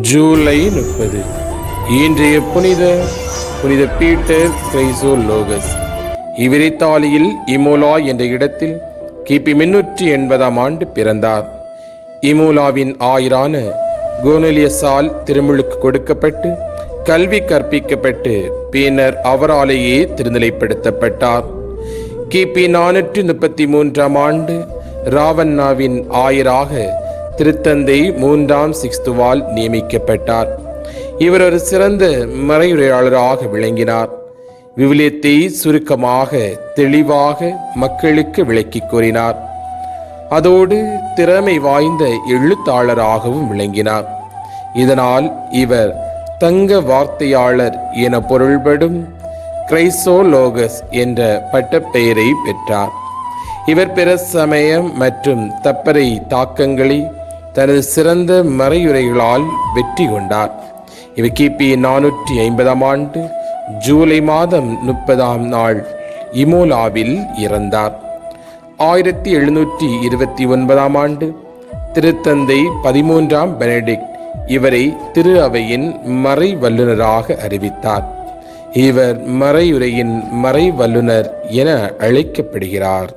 ஜூலை முப்பது. இன்றைய புனித புனித பீட்டர் கிரைசோ லோகஸ். இவ்விரைத்தாலியில் இமோலா என்ற இடத்தில் கிபி முன்னூற்றி எண்பதாம் ஆண்டு பிறந்தார். இமோலாவின் ஆயிரான கோனலியஸால் திருமுழுக்கு கொடுக்கப்பட்டு கல்வி கற்பிக்கப்பட்டு பின்னர் அவராலேயே திருநிலைப்படுத்தப்பட்டார். கிபி நானூற்றி முப்பத்தி மூன்றாம் ஆண்டு ராவண்ணாவின் ஆயராக திருத்தந்தை மூன்றாம் சிக்ஸ்துவால் நியமிக்கப்பட்டார். இவர் ஒரு சிறந்த மறையுரையாளராக விளங்கினார். விவிலியத்தை சுருக்கமாக தெளிவாக மக்களுக்கு விளக்கிக் கூறினார். அதோடு திறமை வாய்ந்த எழுத்தாளராகவும் விளங்கினார். இதனால் இவர் தங்க வார்த்தையாளர் என பொருள்படும் கிரைசோலோகஸ் என்ற பட்டப்பெயரை பெற்றார். இவர் பிற சமயம் மற்றும் தப்பறை தாக்கங்களை தனது சிறந்த மறையுரைகளால் வெற்றி கொண்டார். இவர் கிபி நானூற்றி ஐம்பதாம் ஆண்டு ஜூலை மாதம் முப்பதாம் நாள் இமோலாவில் இறந்தார். ஆயிரத்தி எழுநூற்றி இருபத்தி ஒன்பதாம் ஆண்டு திருத்தந்தை பதிமூன்றாம் பெனடிக்ட் இவரை திரு அவையின் மறை வல்லுநராக அறிவித்தார். இவர் மறையுரையின் மறை வல்லுநர் என அழைக்கப்படுகிறார்.